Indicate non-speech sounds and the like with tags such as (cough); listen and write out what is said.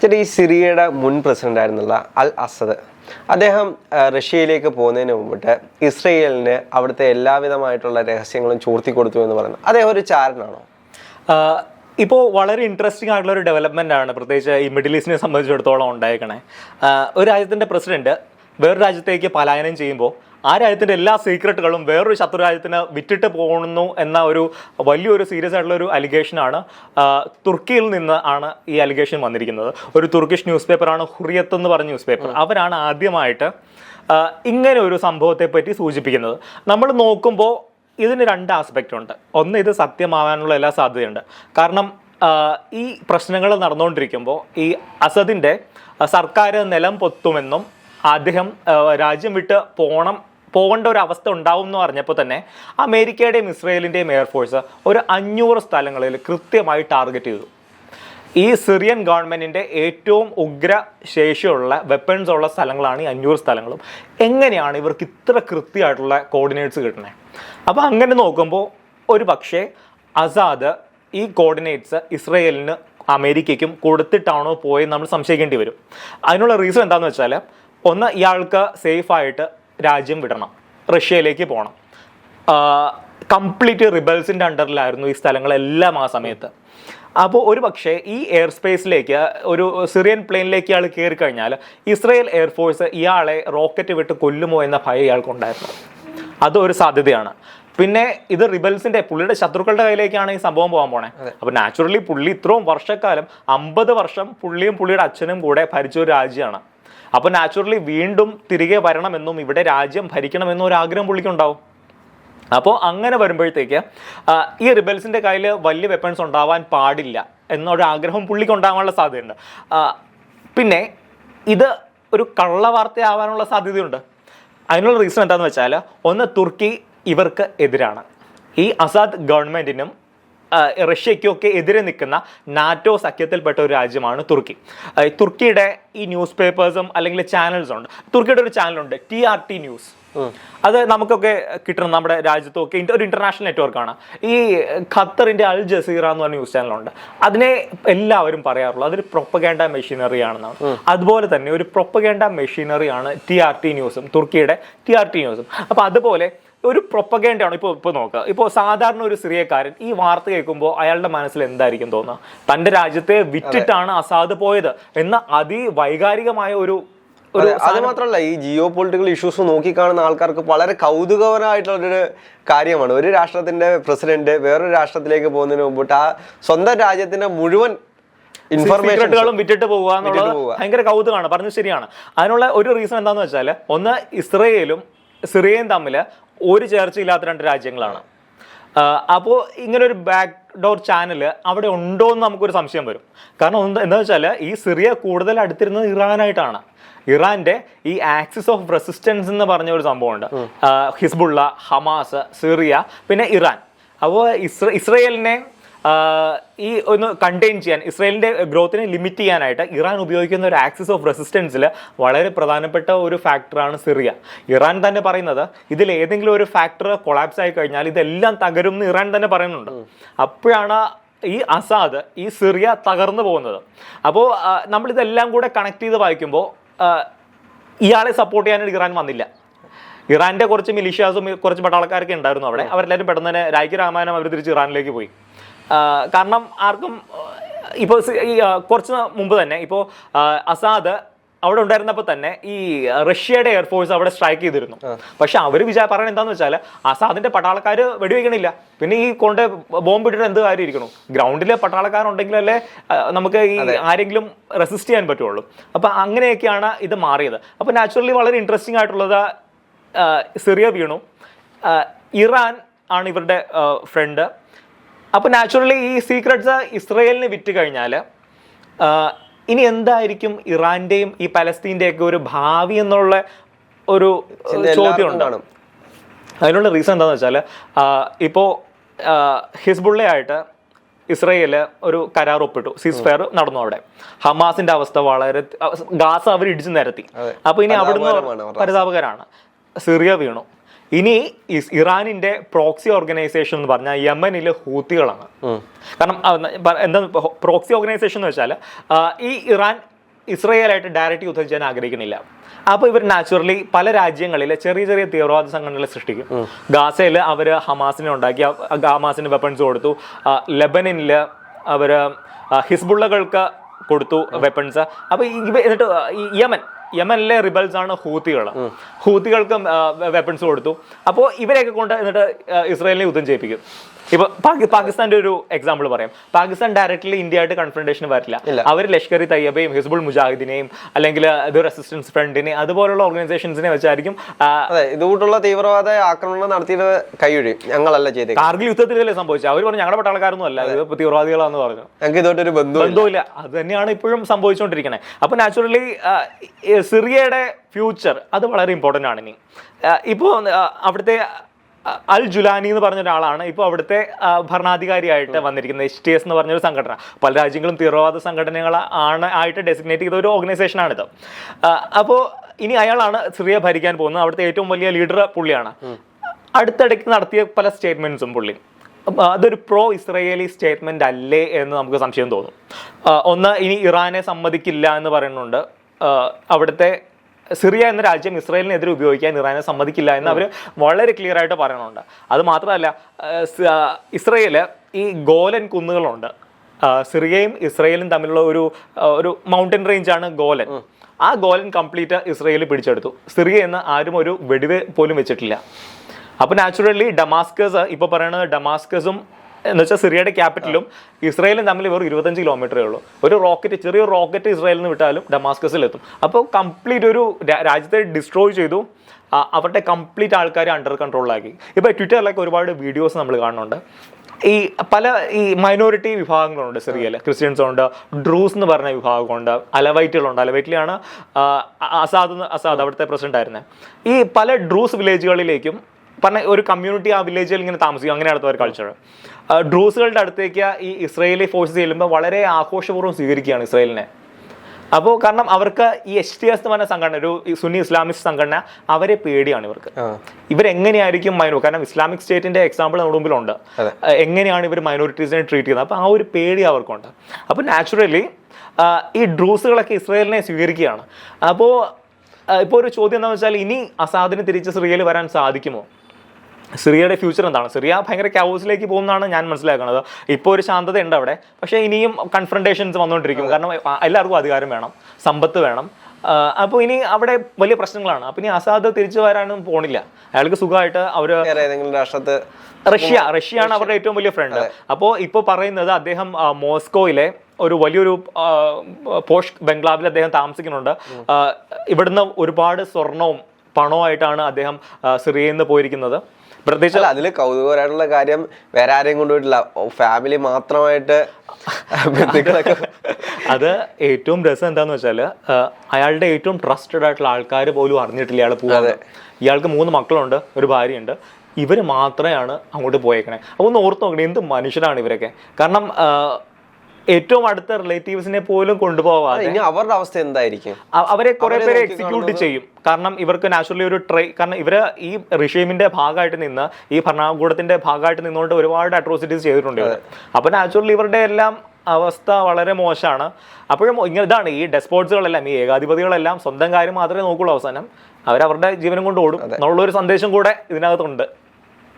ചേട്ടാ ഈ സിറിയയുടെ മുൻ പ്രസിഡന്റ് ആയിരുന്നുള്ള അൽ അസദ് അദ്ദേഹം റഷ്യയിലേക്ക് പോകുന്നതിന് മുമ്പിട്ട് ഇസ്രയേലിന് അവിടുത്തെ എല്ലാവിധമായിട്ടുള്ള രഹസ്യങ്ങളും ചോർത്തി കൊടുത്തു എന്ന് പറയുന്നത് അദ്ദേഹം ഒരു ചാരനാണോ? ഇപ്പോൾ വളരെ ഇൻട്രസ്റ്റിംഗ് ആയിട്ടുള്ള ഒരു ഡെവലപ്മെന്റ് ആണ് പ്രത്യേകിച്ച് ഈ മിഡിൽ ഈസ്റ്റിനെ സംബന്ധിച്ചിടത്തോളം ഉണ്ടായേക്കണേ. ഒരു രാജ്യത്തിന്റെ പ്രസിഡന്റ് വേറൊരു രാജ്യത്തേക്ക് പലായനം ചെയ്യുമ്പോൾ ആ രാജ്യത്തിന്റെ എല്ലാ സീക്രട്ടുകളും വേറൊരു ശത്രു രാജ്യത്തിന് വിറ്റിട്ട് പോകുന്നു എന്ന ഒരു വലിയൊരു സീരിയസ് ആയിട്ടുള്ള ഒരു അലിഗേഷനാണ് തുർക്കിയിൽ നിന്ന് ആണ് ഈ അലിഗേഷൻ വന്നിരിക്കുന്നത്. ഒരു തുർക്കിഷ് ന്യൂസ് പേപ്പറാണ് ഹുറിയത്ത് എന്ന് പറഞ്ഞ ന്യൂസ് പേപ്പർ അവരാണ് ആദ്യമായിട്ട് ഇങ്ങനെ ഒരു സംഭവത്തെ പറ്റി സൂചിപ്പിക്കുന്നത്. നമ്മൾ നോക്കുമ്പോൾ ഇതിന് രണ്ട് ആസ്പെക്റ്റ് ഉണ്ട്. ഒന്ന് ഇത് സത്യമാവാനുള്ള എല്ലാ സാധ്യതയുണ്ട്. കാരണം ഈ പ്രശ്നങ്ങൾ നടന്നുകൊണ്ടിരിക്കുമ്പോൾ ഈ അസദിന്റെ സർക്കാർ നിലം പൊത്തുമെന്നും അദ്ദേഹം രാജ്യം വിട്ട് പോകണം പോകേണ്ട ഒരു അവസ്ഥ ഉണ്ടാവും എന്ന് പറഞ്ഞപ്പോൾ തന്നെ അമേരിക്കയുടെയും ഇസ്രയേലിന്റെയും എയർഫോഴ്സ് ഒരു അഞ്ഞൂറ് സ്ഥലങ്ങളിൽ കൃത്യമായി ടാർഗറ്റ് ചെയ്തു. ഈ സിറിയൻ ഗവൺമെന്റിന്റെ ഏറ്റവും ഉഗ്ര ശേഷിയുള്ള വെപ്പൺസ് ഉള്ള സ്ഥലങ്ങളാണ് ഈ അഞ്ഞൂറ് സ്ഥലങ്ങളും. എങ്ങനെയാണ് ഇവർക്ക് ഇത്ര കൃത്യമായിട്ടുള്ള കോർഡിനേറ്റ്സ് കിട്ടുന്നത് അപ്പോൾ അങ്ങനെ നോക്കുമ്പോൾ ഒരു പക്ഷേ അസാദ് ഈ കോർഡിനേറ്റ്സ് ഇസ്രയേലിന് അമേരിക്കയ്ക്കും കൊടുത്തിട്ടാണോ പോയെന്ന് നമ്മൾ സംശയിക്കേണ്ടി വരും. അതിനുള്ള റീസൺ എന്താണെന്ന് വെച്ചാൽ ഒന്ന് ഇയാൾക്ക് സേഫായിട്ട് രാജ്യം വിടണം. റഷ്യയിലേക്ക് പോകണം കംപ്ലീറ്റ് റിബൽസിന്റെ അണ്ടറിലായിരുന്നു ഈ സ്ഥലങ്ങളെല്ലാം ആ സമയത്ത്. അപ്പോൾ ഒരു പക്ഷേ ഈ എയർ സ്പേസിലേക്ക് ഒരു സിറിയൻ പ്ലെയിനിലേക്ക് ഇയാൾ കയറി കഴിഞ്ഞാൽ ഇസ്രയേൽ എയർഫോഴ്സ് ഇയാളെ റോക്കറ്റ് വിട്ട് കൊല്ലുമോ എന്ന ഭയം ഇയാൾക്കുണ്ടായിരുന്നു. അതൊരു സാധ്യതയാണ്. പിന്നെ ഇത് റിബൽസിന്റെ പുള്ളിയുടെ ശത്രുക്കളുടെ കയ്യിലേക്കാണ് ഈ സംഭവം പോകാൻ പോണേ. അപ്പൊ നാച്ചുറലി പുള്ളി ഇത്രയും വർഷക്കാലം അമ്പത് വർഷം പുള്ളിയും പുള്ളിയുടെ അച്ഛനും കൂടെ ഭരിച്ച ഒരു രാജ്യമാണ്. അപ്പൊ നാച്ചുറലി വീണ്ടും തിരികെ വരണമെന്നും ഇവിടെ രാജ്യം ഭരിക്കണമെന്നും ഒരു ആഗ്രഹം പുള്ളിക്കുണ്ടാവും. അപ്പോൾ അങ്ങനെ വരുമ്പോഴത്തേക്ക് ഈ റിബൽസിന്റെ കയ്യിൽ വലിയ വെപ്പൺസ് ഉണ്ടാവാൻ പാടില്ല എന്നൊരു ആഗ്രഹം പുള്ളിക്ക് ഉണ്ടാവാനുള്ള സാധ്യതയുണ്ട് പിന്നെ ഇത് ഒരു കള്ളവാർത്തയാവാനുള്ള സാധ്യതയുണ്ട്. അതിനുള്ള റീസൺ എന്താണെന്ന് വെച്ചാൽ ഒന്ന് തുർക്കി ഇവർക്ക് എതിരാണ്. ഈ അസാദ് ഗവൺമെന്റിനും ആ, റഷ്യയ്ക്കൊക്കെ എതിരെ നിൽക്കുന്ന നാറ്റോ സഖ്യത്തിൽപ്പെട്ട ഒരു രാജ്യമാണ് തുർക്കി. തുർക്കിയുടെ ഈ ന്യൂസ് പേപ്പേഴ്സും അല്ലെങ്കിൽ ചാനൽസും ഉണ്ട് തുർക്കിയുടെ ഒരു ചാനലുണ്ട് ടി ആർ ടി ന്യൂസ്. അത് നമുക്കൊക്കെ കിട്ടണം നമ്മുടെ രാജ്യത്തൊക്കെ ഒരു ഇന്റർനാഷണൽ നെറ്റ്വർക്കാണ് ഈ ഖത്തറിന്റെ അൽ ജസീറ എന്ന് പറഞ്ഞ ന്യൂസ് ചാനലുണ്ട്. അതിനെ എല്ലാവരും പറയാറുള്ളൂ അതൊരു പ്രൊപ്പഗേണ്ട മെഷീനറി ആണെന്നാണ്. അതുപോലെ തന്നെ ഒരു പ്രൊപ്പഗാൻഡ മെഷീനറിയാണ് ടി ആർ ടി ന്യൂസും തുർക്കിയുടെ ടി ആർ ടി ന്യൂസും. അപ്പൊ അതുപോലെ ഒരു പ്രൊപ്പഗേണ്ടയാണ്. ഇപ്പോൾ ഇപ്പോൾ നോക്കുക ഇപ്പോൾ സാധാരണ ഒരു സിറിയക്കാരൻ ഈ വാർത്ത കേൾക്കുമ്പോൾ അയാളുടെ മനസ്സിൽ എന്തായിരിക്കും തോന്നുക? തന്റെ രാജ്യത്തെ വിറ്റിട്ടാണ് അസാദ് പോയത് എന്ന അതിവൈകാരികമായ ഒരു അതെ, മാത്രമല്ല ഈ ജിയോ പൊളിറ്റിക്കൽ ഇഷ്യൂസ് നോക്കിക്കാണുന്ന ആൾക്കാർക്ക് വളരെ കൗതുകപരമായിട്ടുള്ളൊരു കാര്യമാണ്. ഒരു രാഷ്ട്രത്തിന്റെ പ്രസിഡന്റ് വേറൊരു രാഷ്ട്രത്തിലേക്ക് പോകുന്നതിന് മുമ്പിട്ട് ആ സ്വന്തം രാജ്യത്തിന്റെ മുഴുവൻ ഇൻഫർമേഷനുകളും വിറ്റിട്ട് പോകുക എന്നുള്ളത് ഭയങ്കര കൗതുകമാണ്. പറഞ്ഞു ശരിയാണ്. അതിനുള്ള ഒരു റീസൺ എന്താണെന്ന് വെച്ചാൽ ഒന്ന് ഇസ്രയേലും സിറിയയും തമ്മിൽ ഒരു ചേർച്ചയില്ലാത്ത രണ്ട് രാജ്യങ്ങളാണ്. അപ്പോൾ ഇങ്ങനെ ഒരു ബാക്ക് ഡോർ ചാനൽ അവിടെ ഉണ്ടോ എന്ന് നമുക്കൊരു സംശയം വരും. കാരണം എന്താണെന്ന് എന്താ വെച്ചാൽ ഈ സിറിയ കൂടുതൽ അടുത്തിരുന്നത് ഇറാനായിട്ടാണ്. ഇറാന്റെ ഈ ആക്സിസ് ഓഫ് റെസിസ്റ്റൻസ് എന്ന് പറഞ്ഞ ഒരു സംഭവമുണ്ട്. ഹിസ്ബുള്ള ഹമാസ് സിറിയ പിന്നെ ഇറാൻ. അപ്പോൾ ഇസ്ര ഇസ്രയേലിനെ ഈ ഒന്ന് കണ്ടെയ്ൻ ചെയ്യാൻ ഇസ്രയേലിന്റെ ഗ്രോത്തിനെ ലിമിറ്റ് ചെയ്യാനായിട്ട് ഇറാൻ ഉപയോഗിക്കുന്ന ഒരു ആക്സിസ് ഓഫ് റെസിസ്റ്റൻസിൽ വളരെ പ്രധാനപ്പെട്ട ഒരു ഫാക്ടറാണ് സിറിയ. ഇറാൻ തന്നെ പറയുന്നത് ഇതിൽ ഏതെങ്കിലും ഒരു ഫാക്ടർ കൊളാപ്സ് ആയി കഴിഞ്ഞാൽ ഇതെല്ലാം തകരും എന്ന് ഇറാൻ തന്നെ പറയുന്നുണ്ട്. അപ്പോഴാണ് ഈ അസാദ് ഈ സിറിയ തകർന്നു പോകുന്നത്. അപ്പോൾ നമ്മളിതെല്ലാം കൂടെ കണക്ട് ചെയ്ത് വായിക്കുമ്പോൾ ഇയാളെ സപ്പോർട്ട് ചെയ്യാനായിട്ട് ഇറാൻ വന്നില്ല. ഇറാന്റെ കുറച്ച് മിലിഷ്യാസും കുറച്ച് പട്ടാളക്കാരൊക്കെ ഉണ്ടായിരുന്നു അവിടെ. അവരെല്ലാവരും പെട്ടെന്ന് തന്നെ രാജ്യ രാമായണം അവർ തിരിച്ച് ഇറാനിലേക്ക് പോയി. കാരണം ആർക്കും ഇപ്പോൾ കുറച്ച് മുമ്പ് തന്നെ ഇപ്പോൾ അസാദ് അവിടെ ഉണ്ടായിരുന്നപ്പോൾ തന്നെ ഈ റഷ്യയുടെ എയർഫോഴ്സ് അവിടെ സ്ട്രൈക്ക് ചെയ്തിരുന്നു. പക്ഷെ അവർ വിചാര പറയണത് എന്താന്ന് വെച്ചാൽ അസാദിന്റെ പട്ടാളക്കാർ വെടിവെക്കണില്ല. പിന്നെ ഈ കൊണ്ട് ബോംബ് ഇട്ടിട്ട് എന്ത് കാര്യം ഇരിക്കണു ഗ്രൗണ്ടിലെ പട്ടാളക്കാരുണ്ടെങ്കിലല്ലേ നമുക്ക് ഈ ആരെങ്കിലും റെസിസ്റ്റ് ചെയ്യാൻ പറ്റുള്ളൂ. അപ്പൊ അങ്ങനെയൊക്കെയാണ് ഇത് മാറിയത്. അപ്പൊ നാച്ചുറലി വളരെ ഇൻട്രസ്റ്റിംഗ് ആയിട്ടുള്ളത് സിറിയ വീണു. ഇറാൻ ആണ് ഇവരുടെ ഫ്രണ്ട് അപ്പോൾ നാച്ചുറലി ഈ സീക്രട്സ് ഇസ്രയേലിന് വിറ്റ് കഴിഞ്ഞാൽ ഇനി എന്തായിരിക്കും ഇറാന്റെയും ഈ പലസ്തീന്റെയൊക്കെ ഒരു ഭാവി എന്നുള്ള ഒരു ചോദ്യം എല്ലാവർക്കും അതിനുള്ള റീസൺ എന്താണെന്ന് വെച്ചാൽ ഇപ്പോൾ ഹിസ്ബുള്ളയായിട്ട് ഇസ്രയേൽ ഒരു കരാർ ഒപ്പിട്ടു. സീസ് ഫയർ നടന്നു അവിടെ. ഹമാസിന്റെ അവസ്ഥ വളരെ ഗാസ് അവർ ഇടിച്ചു നിരത്തി. അപ്പൊ ഇനി അവിടുന്ന് പരിതാപകരാണ്. സിറിയ വീണു. ഇനി ഇറാനിന്റെ പ്രോക്സി ഓർഗനൈസേഷൻ എന്ന് പറഞ്ഞാൽ യമനിലെ ഹൂത്തികളാണ്. കാരണം എന്താ പ്രോക്സി ഓർഗനൈസേഷൻ എന്ന് വെച്ചാൽ ഈ ഇറാൻ ഇസ്രയേലായിട്ട് ഡയറക്റ്റ് യുദ്ധം ചെയ്യാൻ ആഗ്രഹിക്കുന്നില്ല. അപ്പോൾ ഇവർ നാച്ചുറലി പല രാജ്യങ്ങളിൽ ചെറിയ ചെറിയ തീവ്രവാദ സംഘടനകളെ സൃഷ്ടിക്കും. ഗാസയിൽ അവർ ഹമാസിനെ ഉണ്ടാക്കി ഹമാസിന് വെപ്പൺസ് കൊടുത്തു. ലെബനനിൽ അവർ ഹിസ്ബുള്ളകൾക്ക് കൊടുത്തു വെപ്പൺസ് അപ്പോൾ എന്നിട്ട് യമൻ യമനിലെ റിബൽസ് ആണ് ഹൂത്തികൾ. ഹൂത്തികൾക്ക് വെപ്പൺസ് കൊടുത്തു. അപ്പോൾ ഇവരെയൊക്കെ കൊണ്ട് എന്നിട്ട് ഇസ്രായേലിനെ യുദ്ധം ചെയ്യിപ്പിക്കും. ഇപ്പൊ പാകി- പാകിസ്ഥാന്റെ ഒരു എക്സാമ്പിൾ പറയാം. പാകിസ്ഥാൻ ഡയറക്ട്ലി ഇന്ത്യ ആയിട്ട് കൺഫ്രണ്ടേഷൻ വരില്ല അവർ ലഷ്കർ ഇ തയ്യബയും ഹിസ്ബുൾ മുജാഹിദിനെയും അല്ലെങ്കിൽ ഇത് റെസിസ്റ്റൻസ് ഫ്രണ്ടിനെ അതുപോലുള്ള ഓർഗനൈസേഷൻസിനെ വെച്ചായിരിക്കും ഇതുകൂട്ടുള്ള തീവ്രവാദ ആക്രമണം നടത്തിയത് കൈയൊഴിയും ഞങ്ങളല്ല ചെയ്തത് കാർഗിൽ യുദ്ധത്തിലല്ലേ സംഭവിച്ചത്? അവർ പറഞ്ഞു ഞങ്ങളുടെ പട്ടാളക്കാരൊന്നും അല്ല ഇത് തീവ്രവാദികളാന്ന് പറഞ്ഞു. ഞങ്ങൾക്ക് ഇതോട്ടൊരു ബന്ധു ബന്ധവുമില്ല. അത് തന്നെയാണ് ഇപ്പോഴും സംഭവിച്ചുകൊണ്ടിരിക്കുന്നത് അപ്പൊ നാച്ചുറലി സിറിയയുടെ ഫ്യൂച്ചർ അത് വളരെ ഇമ്പോർട്ടന്റ് ആണ് ഇനി. ഇപ്പോൾ അവിടുത്തെ അൽ ജുലാനി എന്ന് പറഞ്ഞ ഒരാളാണ് ഇപ്പോൾ അവിടുത്തെ ഭരണാധികാരിയായിട്ട് വന്നിരിക്കുന്നത്. എച്ച് ടി എസ് എന്ന് പറഞ്ഞൊരു സംഘടന. പല രാജ്യങ്ങളും തീവ്രവാദ സംഘടനകൾ ആണ് ആയിട്ട് ഡെസിഗ്നേറ്റ് ചെയ്ത ഒരു ഓർഗനൈസേഷനാണിത് അപ്പോൾ ഇനി അയാളാണ് സിറിയ ഭരിക്കാൻ പോകുന്നത്. അവിടുത്തെ ഏറ്റവും വലിയ ലീഡർ പുള്ളിയാണ്. അടുത്തിടയ്ക്ക് നടത്തിയ പല സ്റ്റേറ്റ്മെന്റ്സും പുള്ളി. അതൊരു പ്രോ ഇസ്രയേലി സ്റ്റേറ്റ്മെന്റ് അല്ലേ എന്ന് നമുക്ക് സംശയം തോന്നും. ഒന്ന് ഇനി ഇറാനെ സമ്മതിക്കില്ല എന്ന് പറയുന്നുണ്ട്. അവിടുത്തെ സിറിയ എന്ന രാജ്യം ഇസ്രായേലിനെതിരെ ഉപയോഗിക്കാൻ ഇറാനെ സമ്മതിക്കില്ല എന്ന് അവർ വളരെ ക്ലിയർ ആയിട്ട് പറയുന്നുണ്ട് അത് മാത്രമല്ല ഇസ്രയേൽ ഈ ഗോലൻ കുന്നുകളുണ്ട്. സിറിയയും ഇസ്രയേലും തമ്മിലുള്ള ഒരു ഒരു മൗണ്ടൻ റേഞ്ചാണ് ഗോലൻ. ആ ഗോലൻ കംപ്ലീറ്റ് ഇസ്രയേൽ പിടിച്ചെടുത്തു. സിറിയ എന്ന് ആരും ഒരു വെടിവ് പോലും വെച്ചിട്ടില്ല. അപ്പോൾ നാച്ചുറലി ഡമാസ്കസ് ഇപ്പോൾ പറയുന്നത് ഡമാസ്കസും എന്ന് വെച്ചാൽ സിറിയയുടെ ക്യാപിറ്റലും ഇസ്രായേലും തമ്മിൽ വെറും ഇരുപത്തഞ്ച് കിലോമീറ്ററേ ഉള്ളൂ. ഒരു റോക്കറ്റ് ചെറിയൊരു റോക്കറ്റ് ഇസ്രായേലിൽ നിന്ന് വിട്ടാലും ഡമാസ്കസിൽ എത്തും. അപ്പോൾ കംപ്ലീറ്റ് ഒരു രാജ്യത്തെ ഡിസ്ട്രോയ് ചെയ്തു. അവരുടെ കംപ്ലീറ്റ് ആൾക്കാരെ അണ്ടർ കൺട്രോളിലാക്കി ഇപ്പോൾ ട്വിറ്ററിലൊക്കെ ഒരുപാട് വീഡിയോസ് നമ്മൾ കാണുന്നുണ്ട്. ഈ പല ഈ മൈനോറിറ്റി വിഭാഗങ്ങളുണ്ട് സിറിയയിൽ. ക്രിസ്ത്യൻസ് ഉണ്ട് ഡ്രൂസ് എന്ന് പറഞ്ഞ വിഭാഗമുണ്ട് അലവൈറ്റുകളുണ്ട് അലവൈറ്റിലാണ് അസാദ് അസാദ് അവിടുത്തെ പ്രസിഡന്റ് ആയിരുന്നത് ഈ പല ഡ്രൂസ് വില്ലേജുകളിലേക്കും പറഞ്ഞ ഒരു കമ്മ്യൂണിറ്റി ആ വില്ലേജിൽ ഇങ്ങനെ താമസിക്കും. അങ്ങനെ അടുത്ത ഒരു കൾച്ചർ ഡ്രൂസുകളുടെ അടുത്തേക്ക് ഈ ഇസ്രയേലി ഫോഴ്സ് ചെല്ലുമ്പോൾ വളരെ ആഘോഷപൂർവം സ്വീകരിക്കുകയാണ് ഇസ്രയേലിനെ. അപ്പോൾ കാരണം അവർക്ക് ഈ എച്ച് ടി എസ് എന്ന് പറഞ്ഞ സംഘടന ഒരു സുന്നി ഇസ്ലാമിസ്റ്റ് സംഘടന അവരെ പേടിയാണ് ഇവർക്ക്. ഇവരെങ്ങനെയായിരിക്കും മൈനോ കാരണം ഇസ്ലാമിക് സ്റ്റേറ്റിന്റെ എക്സാമ്പിൾ നമ്മുടെ മുമ്പിലുണ്ട്. എങ്ങനെയാണ് ഇവർ മൈനോറിറ്റീസിനെ ട്രീറ്റ് ചെയ്യുന്നത്? അപ്പോൾ ആ ഒരു പേടി അവർക്കുണ്ട്. അപ്പോൾ നാച്ചുറലി ഈ ഡ്രൂസുകളൊക്കെ ഇസ്രയേലിനെ സ്വീകരിക്കുകയാണ്. അപ്പോൾ ഇപ്പോൾ ഒരു ചോദ്യം എന്താണെന്ന് വെച്ചാൽ ഇനി അസാദിന് തിരിച്ച് സിറിയയിൽ വരാൻ സാധിക്കുമോ? സിറിയയുടെ ഫ്യൂച്ചർ എന്താണ്? സിറിയ ഭയങ്കര ക്യാവോസിലേക്ക് പോകുന്നതാണ് ഞാൻ മനസ്സിലാക്കുന്നത്. ഇപ്പോൾ ഒരു ശാന്തത ഉണ്ട് അവിടെ. പക്ഷേ ഇനിയും കൺഫ്രണ്ടേഷൻസ് വന്നുകൊണ്ടിരിക്കും. കാരണം എല്ലാവർക്കും അധികാരം വേണം. സമ്പത്ത് വേണം. അപ്പോൾ ഇനി അവിടെ വലിയ പ്രശ്നങ്ങളാണ്. അപ്പോൾ ഇനി അസാദ് തിരിച്ചു വരാനും പോണില്ല. അയാൾക്ക് സുഖമായിട്ട് അവർ ഏതെങ്കിലും രാഷ്ട്രത്ത് റഷ്യ റഷ്യയാണ് അവരുടെ ഏറ്റവും വലിയ ഫ്രണ്ട് അപ്പോൾ ഇപ്പോൾ പറയുന്നത് അദ്ദേഹം മോസ്കോയിലെ ഒരു വലിയൊരു പോഷ് ബംഗ്ലാവിൽ അദ്ദേഹം താമസിക്കുന്നുണ്ട്. ഇവിടുന്ന് ഒരുപാട് സ്വർണവും പണവുമായിട്ടാണ് അദ്ദേഹം സിറിയയിൽ നിന്ന് പോയിരിക്കുന്നത്. പ്രത്യേകിച്ച് അതിൽ കൗതുകപരമായിട്ടുള്ള കാര്യം വേറെ ആരെയും കൊണ്ടുപോയിട്ടില്ല. ഫാമിലി മാത്രമായിട്ട് ബന്ധുക്കളൊക്കെ (laughs) അത് ഏറ്റവും രസം എന്താന്ന് വെച്ചാൽ അയാളുടെ ഏറ്റവും ട്രസ്റ്റഡ് ആയിട്ടുള്ള ആൾക്കാർ പോലും അറിഞ്ഞിട്ടില്ല ഇയാൾ പോകാതെ ഇയാൾക്ക് മൂന്ന് മക്കളുണ്ട് ഒരു ഭാര്യയുണ്ട്. ഇവർ മാത്രമാണ് അങ്ങോട്ട് പോയേക്കണേ. അപ്പോൾ ഒന്ന് ഓർത്ത് നോക്കണേ എന്ത് മനുഷ്യരാണ് ഇവരൊക്കെ. കാരണം ഏറ്റവും അടുത്ത റിലേറ്റീവ്സിനെ പോലും കൊണ്ടുപോകാതെ ഇനി അവരുടെ അവസ്ഥ എന്തായിരിക്കും? അവരെ കുറെ പേരെ എക്സിക്യൂട്ട് ചെയ്യും. കാരണം ഇവർക്ക് നാച്ചുറലി ഒരു ട്രൈ കാരണം ഇവർ ഈ റിഷീമിന്റെ ഭാഗമായിട്ട് നിന്ന് ഈ ഭരണകൂടത്തിന്റെ ഭാഗമായിട്ട് നിന്നുകൊണ്ട് ഒരുപാട് അട്രോസിറ്റീസ് ചെയ്തിട്ടുണ്ട് അപ്പൊ നാച്ചുറലി ഇവരുടെ എല്ലാം അവസ്ഥ വളരെ മോശമാണ്. അപ്പോഴും ഇങ്ങനെ ഇതാണ് ഈ ഡെസ്പോർട്സുകളെല്ലാം ഈ ഏകാധിപതികളെല്ലാം സ്വന്തം കാര്യം മാത്രമേ നോക്കുള്ളൂ അവസാനം. അവരവരുടെ ജീവനം കൊണ്ട് ഓടും. എന്നുള്ളൊരു സന്ദേശം കൂടെ ഇതിനകത്തുണ്ട്.